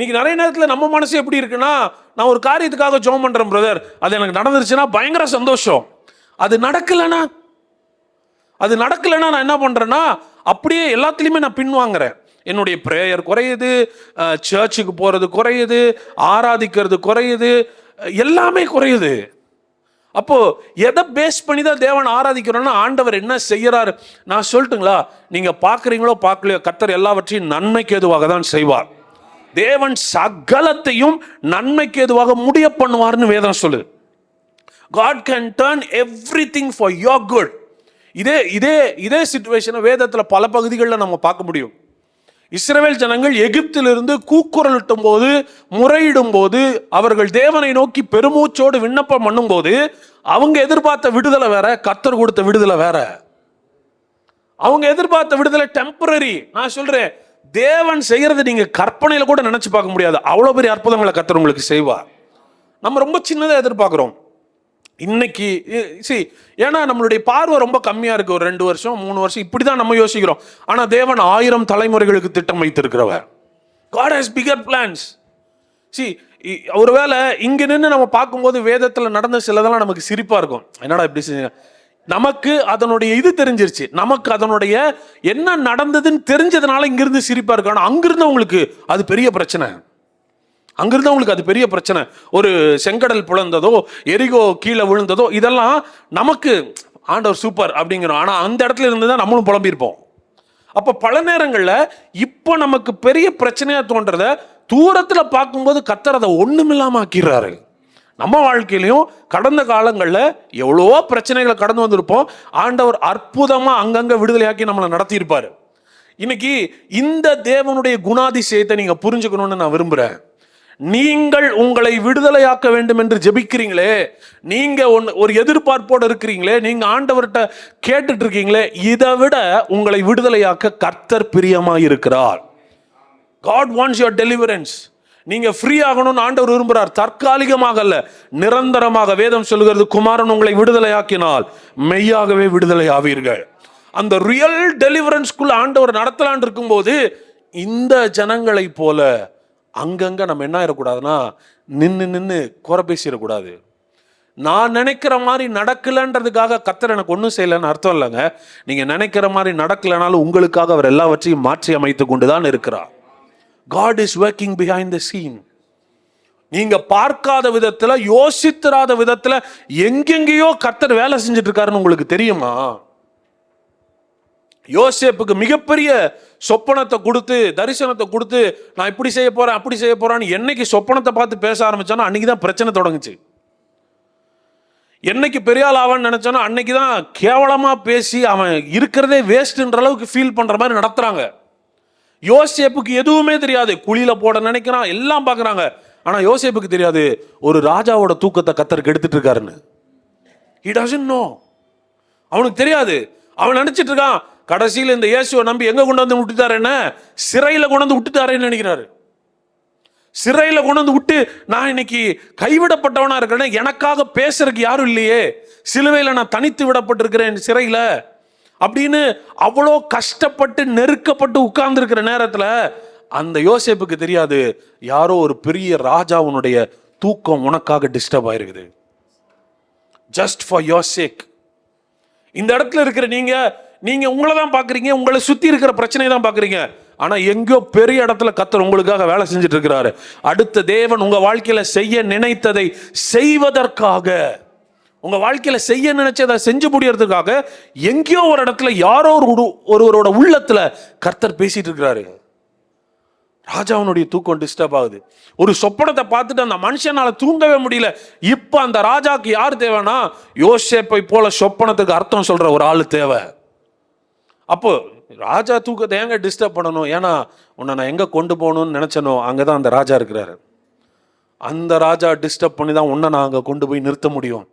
இன்னைக்கு நிறைய நேரத்தில் நம்ம மனசு எப்படி இருக்குன்னா நான் ஒரு காரியத்துக்காக ஜோம் பண்ணுறேன் பிரதர் அது எனக்கு நடந்துருச்சுன்னா பயங்கர சந்தோஷம். அது நடக்கலைன்னா அது நடக்கலைன்னா நான் என்ன பண்ணுறேன்னா அப்படியே எல்லாத்துலேயுமே நான் பின்வாங்குறேன் என்னுடைய ப்ரேயர் குறையுது சர்ச்சுக்கு போகிறது குறையுது ஆராதிக்கிறது குறையுது எல்லாமே குறையுது. அப்போது எதை பேஸ் பண்ணி தான் தேவன் ஆராதிக்கிறோன்னா ஆண்டவர் என்ன செய்கிறாரு நான் சொல்லட்டுங்களா? நீங்கள் பார்க்குறீங்களோ பார்க்கலையோ கத்தர் எல்லாவற்றையும் நன்மைக்கு எதுவாக தான் செய்வார். தேவன் சகலத்தையும் நன்மைக்கு எதுவாக முடிய பண்ணுவார்னு வேதம் சொல்லுது. God can turn everything for your good இதே இதே இதே சுச்சுவேஷனை வேதத்தில் பல பகுதிகளில் நம்ம பார்க்க முடியும். இஸ்ரேல் ஜனங்கள் எகிப்திலிருந்து கூக்குரலிட்டும் போது முறையிடும் போது அவர்கள் தேவனை நோக்கி பெருமூச்சோடு விண்ணப்பம் பண்ணும்போது அவங்க எதிர்பார்த்த விடுதலை வேற கத்தர் கொடுத்த விடுதலை வேற. அவங்க எதிர்பார்த்த விடுதலை டெம்பரரி நான் சொல்றேன் தேவன் செய்கிறத நீங்கள் கற்பனையில் கூட நினச்சி பார்க்க முடியாது. அவ்வளோ பெரிய அற்புதங்களை கத்தர் உங்களுக்கு செய்வார். நம்ம ரொம்ப சின்னதாக எதிர்பார்க்குறோம். இன்னைக்கு சி ஏன்னா நம்மளுடைய பார்வை ரொம்ப கம்மியாக இருக்குது ஒரு ரெண்டு வருஷம் மூணு வருஷம் இப்படி தான் நம்ம யோசிக்கிறோம். ஆனால் தேவன் ஆயிரம் தலைமுறைகளுக்கு திட்டம் வைத்திருக்கிறவர். காட் ஹஸ் பிகர் பிளான்ஸ் சி ஒருவேளை இங்கே நின்று நம்ம பார்க்கும்போது வேதத்தில் நடந்த சிலதெல்லாம் நமக்கு சிரிப்பாக இருக்கும். என்னடா இப்படி செஞ்சீங்க? நமக்கு அதனுடைய இது தெரிஞ்சிருச்சு. நமக்கு அதனுடைய என்ன நடந்ததுன்னு தெரிஞ்சதுனால இங்கிருந்து சிரிப்பா இருக்கு. ஆனால் அங்கிருந்தவங்களுக்கு அது பெரிய பிரச்சனை. அங்கிருந்தவங்களுக்கு அது பெரிய பிரச்சனை. ஒரு செங்கடல் புலந்ததோ எரிகோ கீழே விழுந்ததோ இதெல்லாம் நமக்கு ஆண்டவர் சூப்பர் அப்படிங்கிறோம். ஆனால் அந்த இடத்துல இருந்து தான் நம்மளும் புலம்பியிருப்போம். அப்போ பல நேரங்களில் இப்போ நமக்கு பெரிய பிரச்சனையாக தோன்றத தூரத்தில் பார்க்கும்போது கத்தர் அதை ஒன்றுமில்லாமல் ஆக்கிடுறாரு. நம்ம வாழ்க்கையிலையும் கடந்த காலங்களில் எவ்வளவோ பிரச்சனைகளை கடந்து வந்திருப்போம். ஆண்டவர் அற்புதமாக அங்கங்கே விடுதலையாக்கி நம்மளை நடத்தியிருப்பார். இன்னைக்கு இந்த தேவனுடைய குணாதிசயத்தை நீங்கள் புரிஞ்சுக்கணும்னு நான் விரும்புகிறேன் நீங்கள் உங்களை விடுதலையாக்க வேண்டும் என்று ஜெபிக்கிறீங்களே நீங்க ஒன்று ஒரு எதிர்பார்ப்போடு இருக்கிறீங்களே நீங்க ஆண்டவர்கிட்ட கேட்டுட்டு இருக்கீங்களே இதை விட உங்களை விடுதலையாக்க கர்த்தர் பிரியமாக இருக்கிறார் காட் வாண்ட்ஸ் யுவர் டெலிவரன்ஸ் நீங்க ஃப்ரீ ஆகணும்னு ஆண்டவர் விரும்புகிறார் தற்காலிகமாக அல்ல நிரந்தரமாக. வேதம் சொல்லுகிறது குமாரன் உங்களை விடுதலையாக்கினால் மெய்யாகவே விடுதலை ஆவீர்கள் அந்த ரியல் டெலிவரன்ஸ்குள்ள ஆண்டவர் நடத்தலான் இருக்கும்போது இந்த ஜனங்களை போல அங்கங்க நம்ம என்ன ஆயிடக்கூடாதுன்னா நின்று நின்று குறை பேசிடக்கூடாது. நான் நினைக்கிற மாதிரி நடக்கலன்றதுக்காக கத்தர் எனக்கு ஒன்றும் செய்யலைன்னு அர்த்தம் இல்லைங்க. நீங்கள் நினைக்கிற மாதிரி நடக்கலைனாலும் உங்களுக்காக அவர் எல்லாவற்றையும் மாற்றி அமைத்து கொண்டு தான் இருக்கிறார். God is working behind the scene நீங்க பார்க்காத விதத்துல யோசித்திராத விதத்துல எங்கெங்கேயோ கர்த்தர் வேலை செஞ்சுட்டு இருக்காருன்னு உங்களுக்கு தெரியுமா? யோசேப்புக்கு மிகப்பெரிய சொப்பனத்தை கொடுத்து தரிசனத்தை கொடுத்து நான் இப்படி செய்ய போறேன் அப்படி செய்ய போறான்னு என்னைக்கு சொப்பனத்தை பார்த்து பேச ஆரம்பிச்சானோ அன்னைக்கு தான் பிரச்சனை தொடங்குச்சு. என்னைக்கு பெரிய ஆள் ஆவான்னு நினைச்சானோ அன்னைக்கு தான் கேவலமா பேசி அவன் இருக்கிறதே வேஸ்ட்ன்ற அளவுக்கு ஃபீல் பண்ற மாதிரி நடத்துறாங்க. யோசேப்புக்கு எதுவுமே தெரியாது. குழியில போட நினைக்கிறான் எல்லாம் பார்க்குறாங்க. ஆனால் யோசேப்புக்கு தெரியாது ஒரு ராஜாவோட தூக்கத்தை கத்தருக்கு எடுத்துட்டு இருக்காருன்னு. He அவனுக்கு தெரியாது. அவன் நினைச்சிட்டு இருக்கான் கடைசியில் இந்த இயேசுவை நம்பி எங்க கொண்டு வந்து விட்டுட்டாரு என்ன? சிறையில் கொண்டு வந்து விட்டுட்டாருன்னு நினைக்கிறாரு. சிறையில் கொண்டு வந்து விட்டு நான் இன்னைக்கு கைவிடப்பட்டவனா இருக்கிறேன் எனக்காக பேசுறதுக்கு யாரும் இல்லையே. சிலுவையில் நான் தனித்து விடப்பட்டிருக்கிறேன் சிறையில். அப்படின்னு அவ்வளோ கஷ்டப்பட்டு நெருக்கப்பட்டு உட்கார்ந்துருக்கிற நேரத்தில் அந்த யோசிப்புக்கு தெரியாது யாரோ ஒரு பெரிய ராஜாவுனுடைய தூக்கம் உனக்காக டிஸ்டர்ப் ஆயிருக்குது. ஜஸ்ட் ஃபார் யோர் சேக் இந்த இடத்துல இருக்கிற நீங்க நீங்க உங்களை தான் பாக்குறீங்க உங்களை சுத்தி இருக்கிற பிரச்சனையை தான் பாக்குறீங்க ஆனா எங்கேயோ பெரிய இடத்துல கத்தர் உங்களுக்காக வேலை செஞ்சுட்டு இருக்கிறாரு. அடுத்த தேவன் உங்க வாழ்க்கையில செய்ய நினைத்ததை செய்வதற்காக. உங்க வாழ்க்கையில செய்ய நினைச்சதை செஞ்சு முடியறதுக்காக எங்கேயோ ஒரு இடத்துல யாரோ ஒரு ஒருவரோட உள்ளத்துல கர்த்தர் பேசிட்டு இருக்கிறாரு. ராஜாவினுடைய தூக்கம் டிஸ்டர்ப் ஆகுது. ஒரு சொப்பனத்தை பார்த்துட்டு அந்த மனுஷனால தூங்கவே முடியல. இப்ப அந்த ராஜாக்கு யார் தேவைன்னா யோசேப்பை போல சொப்பனத்துக்கு அர்த்தம் சொல்ற ஒரு ஆள் தேவை. அப்போ ராஜா தூக்கத்தை ஏங்க டிஸ்டர்ப் பண்ணணும்? ஏன்னா உன்னை நான் எங்க கொண்டு போகணும்னு நினைச்சனோ அங்கதான் அந்த ராஜா இருக்கிறாரு. அந்த ராஜா டிஸ்டர்ப் பண்ணி தான் உன்னை நான் அங்க கொண்டு போய் நிறுத்த முடியும்.